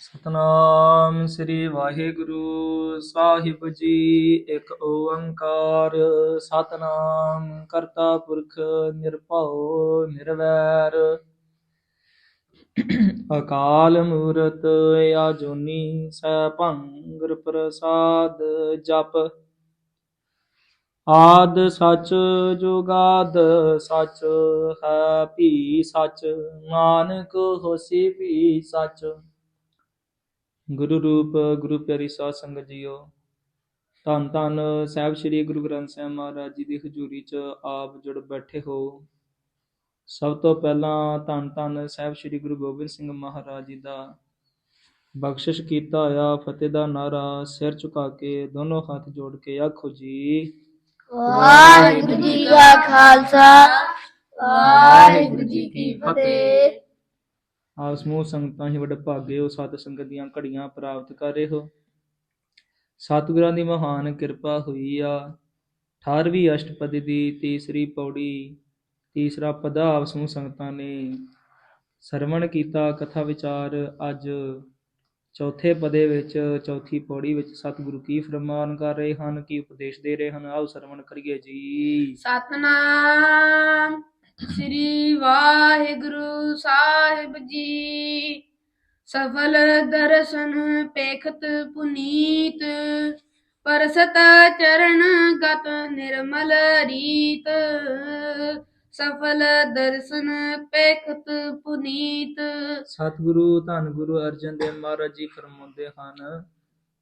ਸਤਨਾਮ ਸ੍ਰੀ ਵਾਹਿਗੁਰੂ। ਸਾਹਿਬ ਜੀ, ਇੱਕ ਓੰਕਾਰ। ਸਤਨਾਮ ਕਰਤਾ ਪੁਰਖ ਨਿਰਭਉ ਨਿਰਵੈਰ। ਅਕਾਲ ਮੂਰਤ ਆਜੂਨੀ ਸੈਭੰ ਗੁਰ ਪ੍ਰਸਾਦ ਜਪ। ਆਦ ਸਚ ਜੁਗਾਦ ਸਚ, ਹੈ ਭੀ ਸੱਚ। ਨਾਨਕ ਹੋਸੀ ਭੀ ਸਚ। ਗੁਰੂ ਰੂਪ, ਗੁਰੂ ਪਿਆਰੀ ਸਾਧ ਸੰਗਤ ਜੀਓ। ਧੰਨ ਧੰਨ ਸਾਹਿਬ ਸ੍ਰੀ ਗੁਰੂ ਗ੍ਰੰਥ ਸਾਹਿਬ ਮਹਾਰਾਜ ਜੀ ਦੀ ਹਜ਼ੂਰੀ 'ਚ ਆਪ ਜੁੜ ਬੈਠੇ ਹੋ। ਸਭ ਤੋਂ ਪਹਿਲਾਂ ਧੰਨ ਧੰਨ ਸਾਹਿਬ ਸ੍ਰੀ ਗੁਰੂ ਗੋਬਿੰਦ ਸਿੰਘ ਮਹਾਰਾਜ ਜੀ ਦਾ ਬਖਸ਼ਿਸ਼ ਕੀਤਾ ਹੋਇਆ, ਫਤਿਹ ਦਾ ਨਾਰਾ ਸਿਰ ਝੁਕਾ ਕੇ ਦੋਨੋਂ ਹੱਥ ਜੋੜ ਕੇ ਆਖੋ ਜੀ। ਵਾਹਿਗੁਰੂ ਜੀ ਕਾ ਖਾਲਸਾ, ਵਾਹਿਗੁਰੂ ਜੀ ਕੀ ਫਤਿਹ। ਆਪ ਸਮੂਹ ਸੰਗਤਾਂ ਹੀ ਵੱਡੇ ਭਾਗੇ ਹੋ, ਸਤ ਸੰਗਤ ਦੀਆਂ ਘੜੀਆਂ ਪ੍ਰਾਪਤ ਕਰ ਰਹੇ ਹੋ। ਸਤਿਗੁਰਾਂ ਦੀ ਮਹਾਨ ਕਿਰਪਾ ਹੋਈ ਆ। 18ਵੀਂ ਅਸ਼ਟਪਦੀ ਦੀ ਤੀਸਰੀ ਪੌੜੀ, ਤੀਸਰਾ ਪਦਾ ਆਪ ਸਮੂਹ ਸੰਗਤਾਂ ਨੇ ਸਰਵਣ ਕੀਤਾ। ਕਥਾ ਵਿਚਾਰ ਅੱਜ ਚੌਥੇ ਪਦੇ ਵਿੱਚ, ਚੌਥੀ ਪੌੜੀ ਵਿੱਚ ਸਤਿਗੁਰੂ ਕੀ ਫਰਮਾਨ ਕਰ ਰਹੇ ਹਨ, ਕੀ ਉਪਦੇਸ਼ ਦੇ ਰਹੇ ਹਨ? ਆਓ ਸਰਵਣ ਕਰੀਏ ਜੀ। ਸਤਨਾਮ। ਸ੍ਰੀ ਵਾਹਿਗੁਰੂ ਸਾਹਿਬ ਜੀ। ਸਫਲ ਦਰਸ਼ਨ ਪੇਖਤ ਪੁਨੀਤ, ਪਰਸਤ ਚਰਨ ਗਤ ਨਿਰਮਲ ਰੀਤ। ਸਫਲ ਦਰਸ਼ਨ ਪੇਖਤ ਪੁਨੀਤ। ਸਤਿਗੁਰੂ ਧੰਨ ਗੁਰੂ ਅਰਜਨ ਦੇਵ ਮਹਾਰਾਜ ਜੀ ਫਰਮਾਉਂਦੇ ਹਨ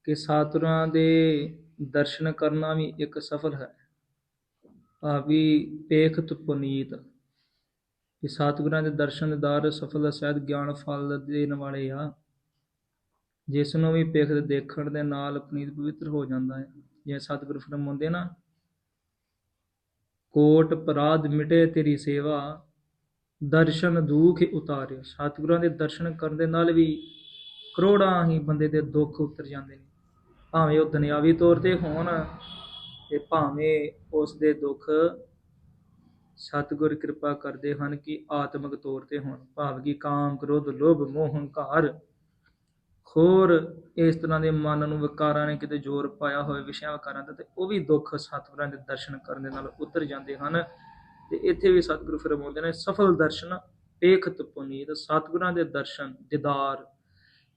ਕਿ ਸਾਤੁਰਾਂ ਦੇ ਦਰਸ਼ਨ ਕਰਨਾ ਵੀ ਇੱਕ ਸਫਲ ਹੈ। ਭਾਵੀ ਪੇਖਤ ਪੁਨੀਤ। ਕਿ ਸਤਿਗੁਰਾਂ ਦੇ ਦਰਸ਼ਨ ਦਿਦਾਰ ਸਫਲ ਸਹਿਤ ਗਿਆਨ ਫਲ ਦੇਣ ਵਾਲੇ ਆ। ਜਿਸ ਨੂੰ ਵੀ ਪੇਖਤ ਦੇਖਣ ਦੇ ਨਾਲ ਪੁਨੀਤ ਪਵਿੱਤਰ ਹੋ ਜਾਂਦਾ ਹੈ। ਜੇ ਸਤਿਗੁਰੂ ਫਰਮਾਉਂਦੇ ਨਾ, ਕੋਟ ਅਪਰਾਧ ਮਿਟੇ ਤੇਰੀ ਸੇਵਾ, ਦਰਸ਼ਨ ਦੁਖ ਉਤਾਰਿਓ। ਸਤਿਗੁਰਾਂ ਦੇ ਦਰਸ਼ਨ ਕਰਨ ਦੇ ਨਾਲ ਵੀ ਕਰੋੜਾਂ ਹੀ ਬੰਦੇ ਦੇ ਦੁੱਖ ਉਤਰ ਜਾਂਦੇ ਨੇ। ਭਾਵੇਂ ਉਹ ਦੁਨਿਆਵੀ ਤੌਰ ਤੇ ਹੋਣ, ਤੇ ਭਾਵੇਂ ਉਸ ਦੇ ਦੁੱਖ ਸਤਿਗੁਰ ਕਿਰਪਾ ਕਰਦੇ ਹਨ ਕਿ ਆਤਮਿਕ ਤੌਰ ਤੇ ਹੋਣ। ਭਾਵ ਕਿ ਕਾਮ, ਕ੍ਰੋਧ, ਲੋਭ, ਮੋਹ, ਹੰਕਾਰ। ਹੋਰ ਇਸ ਤਰ੍ਹਾਂ ਦੇ ਮਨ ਨੂੰ ਵਿਕਾਰਾਂ ਨੇ ਕਿਤੇ ਜ਼ੋਰ ਪਾਇਆ ਹੋਵੇ, ਵਿਸ਼ਿਆਂ ਵਿਕਾਰਾਂ ਦਾ, ਤੇ ਉਹ ਵੀ ਦੁੱਖ ਸਤਿਗੁਰਾਂ ਦੇ ਦਰਸ਼ਨ ਕਰਨ ਦੇ ਨਾਲ ਉਤਰ ਜਾਂਦੇ ਹਨ। ਤੇ ਇੱਥੇ ਵੀ ਸਤਿਗੁਰੂ ਫਰਮਾਉਂਦੇ ਨੇ, ਸਫਲ ਦਰਸ਼ਨ ਪੇਖਤ ਪੁਨੀਤ, ਸਤਿਗੁਰਾਂ ਦੇ ਦਰਸ਼ਨ ਦਿਦਾਰ।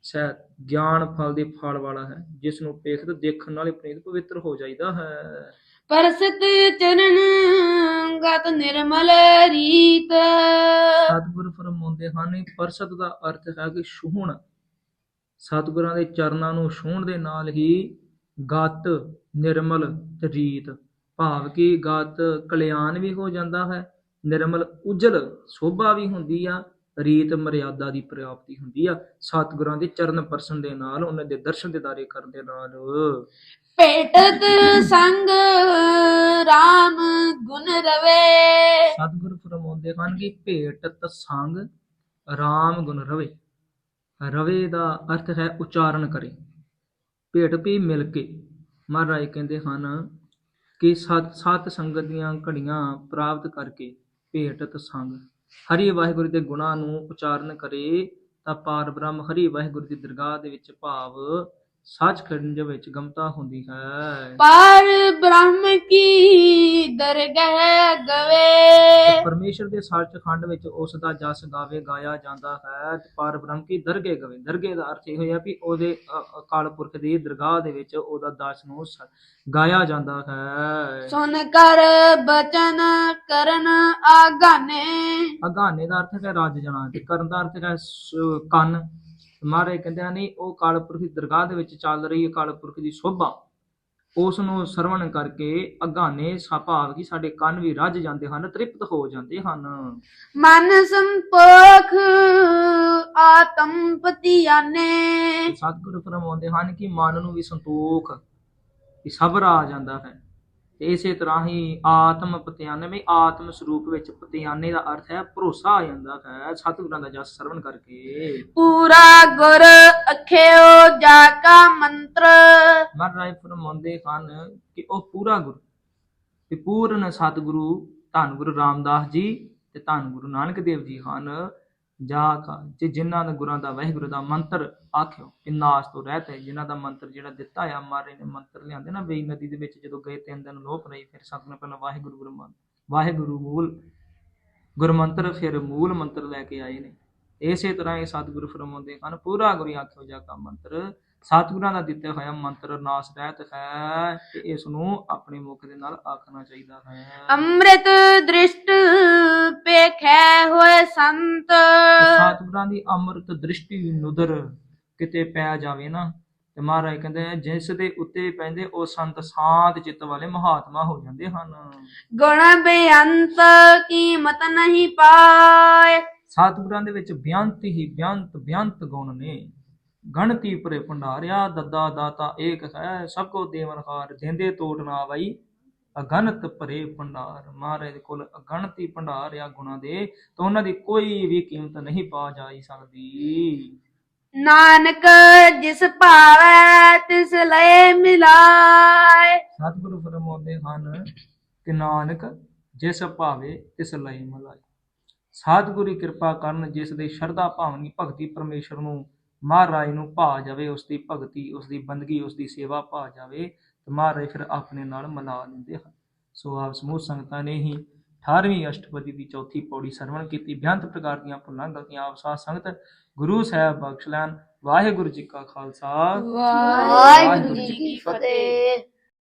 ਸਹਿ ਗਿਆਨ ਫਲ ਦੀ ਫਲ ਵਾਲਾ ਹੈ ਜਿਸ ਨੂੰ ਪੇਖਤ ਦੇਖਣ ਨਾਲ ਹੀ ਪੁਨੀਤ ਪਵਿੱਤਰ ਹੋ ਜਾਈਦਾ ਹੈ। ਪਰਸਤ ਚਰਨ ਗਤ ਨਿਰਮਲ ਰੀਤ। ਸਤਿਗੁਰੂ ਫਰਮਾਉਂਦੇ ਹਨ ਪਰਸਤ ਦਾ ਅਰਥ ਹੈ ਕਿ ਛੂਹਣ। ਸਤਿਗੁਰਾਂ ਦੇ ਚਰਨਾਂ ਨੂੰ ਛੂਹਣ ਦੇ ਨਾਲ ਹੀ ਗਤ, ਨਿਰਮਲ ਰੀਤ, ਭਾਵ ਕਿ ਗਤ ਕਲਿਆਣ ਵੀ ਹੋ ਜਾਂਦਾ ਹੈ, ਨਿਰਮਲ ਉਜਲ, ਸੋਭਾ ਵੀ ਹੁੰਦੀ ਆ ਰੀਤ ਮਰਿਆਦਾ ਦੀ ਪ੍ਰਾਪਤੀ ਹੁੰਦੀ ਆ। ਸਤਿਗੁਰਾਂ ਦੇ ਚਰਨ ਪਰਸਨ ਦੇ ਨਾਲ ਉਹਨਾਂ ਦੇ ਦਰਸ਼ਨ ਦਿਦਾਰੇ ਕਰਨ ਦੇ ਨਾਲ। ਭੇਟਤ ਸੰਗ RAM ਗੁਣ ਰਵੇ। ਸਤਿਗੁਰੂ ਫਰਮਾਉਂਦੇ ਹਨ ਕਿ ਭੇਟਤ ਸੰਗ RAM ਗੁਣ ਰਵੇ। ਰਵੇ ਦਾ ਅਰਥ ਹੈ ਉਚਾਰਨ ਕਰੇ। ਭੇਟ ਵੀ ਮਿਲ ਕੇ। ਮਹਾਰਾਜ ਕਹਿੰਦੇ ਹਨ ਕਿ ਸਤ ਸਤ ਸੰਗਤ ਦੀਆਂ ਘੜੀਆਂ ਪ੍ਰਾਪਤ ਕਰਕੇ ਭੇਟਤ ਸੰਗ ਹਰੀ ਵਾਹਿਗੁਰੂ ਦੇ ਗੁਣਾਂ ਨੂੰ ਉਚਾਰਨ ਕਰੇ, ਤਾਂ ਪਾਰ ਬ੍ਰਹਮ ਹਰੀ ਵਾਹਿਗੁਰੂ ਦੀ ਦਰਗਾਹ ਦੇ ਵਿੱਚ ਭਾਵ ਸੱਚਖੰਡ ਵਿੱਚ ਗਮਤਾ ਹੁੰਦੀ ਹੈ। ਪਾਰ ਬ੍ਰਹਮ ਕੀ ਦਰਗਾਹ ਗਵੇ? ਪਰਮੇਸ਼ਰ ਦੇ ਸੱਚਖੰਡ ਵਿੱਚ ਉਸ ਦਾ ਜਸ ਗਾਵੇ ਗਾਇਆ ਜਾਂਦਾ ਹੈ ਪਰ ਬ੍ਰਹਮ ਕੀ ਦਰਗੇ ਗਵੇ। ਦਰਗੇ ਦਾ ਅਰਥ ਇਹ ਹੋਇਆ ਵੀ ਉਹਦੇ ਅਕਾਲ ਪੁਰਖ ਦੀ ਦਰਗਾਹ ਦੇ ਵਿੱਚ ਉਹਦਾ ਦਾਸ ਨੂੰ ਗਾਇਆ ਜਾਂਦਾ ਹੈ। ਸੁਨ ਕਰ ਬਚਨ ਕਰਨ ਆਗਾਨੇ। ਅਗਾਨੇ ਦਾ ਅਰਥ ਹੈ ਰੱਜ ਜਾਣਾ ਤੇ। ਕਰਨ ਦਾ ਅਰਥ ਹੈ ਕੰਨ। ਮਾਰੇ ਕਹਿੰਦੇ ਨਹੀਂ ਉਹ ਕਾਲ ਪੁਰਖ ਦੀ ਦਰਗਾਹ ਦੇ ਵਿੱਚ ਚੱਲ ਰਹੀ ਅਕਾਲ ਪੁਰਖ ਦੀ ਸੋਭਾ। ਉਸ ਨੂੰ ਸਰਵਣ ਕਰਕੇ ਅਗਾਨੇ ਭਾਵ ਕਿ ਸਾਡੇ ਕੰਨ ਵੀ ਰੱਜ ਜਾਂਦੇ ਹਨ ਤ੍ਰਿਪਤ ਹੋ ਜਾਂਦੇ ਹਨ। ਮਨ ਸੰਪੋਖ ਆਤਮ ਪਤਿਆਨੇ। ਸਤਿਗੁਰੂ ਫਰਮਾਉਂਦੇ ਹਨ ਕਿ ਮਨ ਨੂੰ ਵੀ ਸੰਤੋਖ ਕਿ ਸਬਰ ਆ ਜਾਂਦਾ ਹੈ। ਤੇ ਇਸੇ ਤਰ੍ਹਾਂ ਹੀ ਆਤਮ ਪਤਿਆਨੇ ਵਿੱਚ ਆਤਮ ਸਰੂਪ ਵਿੱਚ ਪਤਿਆਨੇ ਦਾ ਅਰਥ ਹੈ ਭਰੋਸਾ ਆ ਜਾਂਦਾ ਹੈ ਸਤਿਗੁਰਾਂ ਦਾ ਜਸ ਸਰਵਣ ਕਰਕੇ। ਪੂਰਾ ਗੁਰ ਅਖਿਓ ਜਾ ਕਾ ਮੰਤਰ। ਮਹਾਰਾਜ ਫਰਮਾਉਂਦੇ ਹਨ ਕਿ ਉਹ ਪੂਰਾ ਗੁਰੂ ਤੇ ਪੂਰਨ ਸਤਿਗੁਰੂ ਧੰਨ ਗੁਰੂ ਰਾਮਦਾਸ ਜੀ ਤੇ ਧੰਨ ਗੁਰੂ ਨਾਨਕ ਦੇਵ ਜੀ ਹਨ। ਜਾ ਕਾ, ਜੇ ਜਿਨ੍ਹਾਂ ਨੇ ਗੁਰਾਂ ਦਾ, ਵਾਹਿਗੁਰੂ ਦਾ ਮੰਤਰ ਆਖਿਓ, ਕਿ ਨਾਸ ਤੋਂ ਰਹਿਤ ਹੈ, ਜਿਨ੍ਹਾਂ ਦਾ ਮੰਤਰ ਜਿਹੜਾ ਦਿੱਤਾ ਆ, ਮਾਰੇ ਨੇ ਮੰਤਰ ਲਿਆਂਦੇ ਨਾ ਵੇਈ ਨਦੀ ਦੇ ਵਿੱਚ ਜਦੋਂ ਗਏ, ਤਿੰਨ ਦਿਨ ਲੋਪ ਰਹੀ, ਫਿਰ ਸਭ ਨੇ ਪਹਿਲਾਂ ਵਾਹਿਗੁਰੂ ਗੁਰੂ ਵਾਹਿਗੁਰੂ ਮੂਲ ਗੁਰਮੰਤਰ, ਫਿਰ ਮੂਲ ਮੰਤਰ ਲੈ ਕੇ ਆਏ ਨੇ। ਇਸੇ ਤਰ੍ਹਾਂ ਇਹ ਸਤਿਗੁਰੂ ਫਰਮਾਉਂਦੇ ਹਨ, ਪੂਰਾ ਗੁਰੂ ਆਖਿਓ ਜਾ ਕਾ ਮੰਤਰ। ਸਤਿਗੁਰਾਂ ਦਾ ਦਿੱਤਾ ਹੋਇਆ ਮੰਤਰ ਨਾਸ ਰਹਿਤ ਹੈ ਤੇ ਇਸ ਨੂੰ ਆਪਣੇ ਮੁਖ ਦੇ ਨਾਲ ਆਖਣਾ ਚਾਹੀਦਾ ਹੈ। ਅੰਮ੍ਰਿਤ ਦ੍ਰਿਸ਼ਟ ਪੇਖੈ ਹੋਏ ਸੰਤ। ਸਤਿਗੁਰਾਂ ਦੀ ਅੰਮ੍ਰਿਤ ਦ੍ਰਿਸ਼ਟੀ ਨੁਦਰ ਕਿਤੇ ਪੈ ਜਾਵੇ ਨਾ ਤੇ ਮਹਾਰਾਜ ਕਹਿੰਦੇ ਆ, ਜਿਸ ਦੇ ਉੱਤੇ ਪੈਂਦੇ ਉਹ ਸੰਤ ਸਾਧ ਚਿੱਤ ਵਾਲੇ ਮਹਾਤਮਾ ਹੋ ਜਾਂਦੇ ਹਨ। ਗੁਣ ਬੇਅੰਤ ਕੀਮਤ ਨਹੀਂ ਪਾਏ। ਸਤਿਗੁਰਾਂ ਦੇ ਵਿੱਚ ਬਿਆੰਤ ਹੀ ਬਿਆੰਤ ਬਿਆੰਤ ਗੁਣ ਨੇ। ਗਣਤੀ ਭਰੇ ਭੰਡਾਰਿਆ ਦੱਦਾ ਦਾਤਾ ਏਕ ਹੈ ਸਭ ਕੋ ਦੇਵਨਹਾਰ ਦਿੰਦੇ ਤੋੜ ਨਾ ਆਵਈ ਅਗਣਤ ਭਰੇ ਭੰਡਾਰ ਮਹਾਰਾਜ ਕੋਲ ਅਗਣਤੀ ਭੰਡਾਰ ਆ ਗੁਣਾਂ ਦੇ ਤਾਂ ਉਹਨਾਂ ਦੀ ਕੋਈ ਵੀ ਕੀਮਤ ਨਹੀਂ ਪਾ ਜਾਈ ਸਕਦੀ। ਨਾਨਕ ਜਿਸ ਭਾਵੈ ਤਿਸ ਲਏ ਮਿਲਾਏ। ਸਤਿਗੁਰੂ ਫਰਮਾਉਂਦੇ ਹਨ ਕਿ ਨਾਨਕ ਜਿਸ ਭਾਵੇ ਤਿਸ ਲਈ ਮਲਾਈ ਸਤਿਗੁਰੂ ਕਿਰਪਾ ਕਰਨ ਜਿਸ ਦੇ ਸ਼ਰਧਾ ਭਾਵਨੀ ਭਗਤੀ ਪਰਮੇਸ਼ਰ ਨੂੰ ਮਹਾਰਾਜ ਨੂੰ ਭਾ ਜਾਵੇ ਉਸ ਦੀ ਭਗਤੀ ਉਸ ਦੀ ਬੰਦਗੀ ਉਸ ਦੀ ਸੇਵਾ ਭਾ ਜਾਵੇ ਤੇ ਮਹਾਰਾਜ ਫਿਰ ਆਪਣੇ ਨਾਲ ਮਿਲਾ ਲੈਂਦੇ ਹਨ। ਸੋ ਆਪ ਸਮੂਹ ਸੰਗਤਾਂ ਨੇ ਹੀ 18ਵੀਂ ਅਸ਼ਟਪਦੀ ਦੀ ਚੌਥੀ ਪੌੜੀ ਸਰਵਣ ਕੀਤੀ। ਬਿਆੰਤ ਪ੍ਰਕਾਰ ਦੀਆਂ ਭੁੱਲਾਂ ਗਲਤੀਆਂ ਆਪ ਸਾਧ ਸੰਗਤ ਗੁਰੂ ਸਾਹਿਬ ਬਖਸ਼ ਲੈਣ। ਵਾਹਿਗੁਰੂ ਜੀ ਕਾ ਖਾਲਸਾ। ਵਾਹਿਗੁਰੂ ਜੀ ਕੀ ਫਤਿਹ।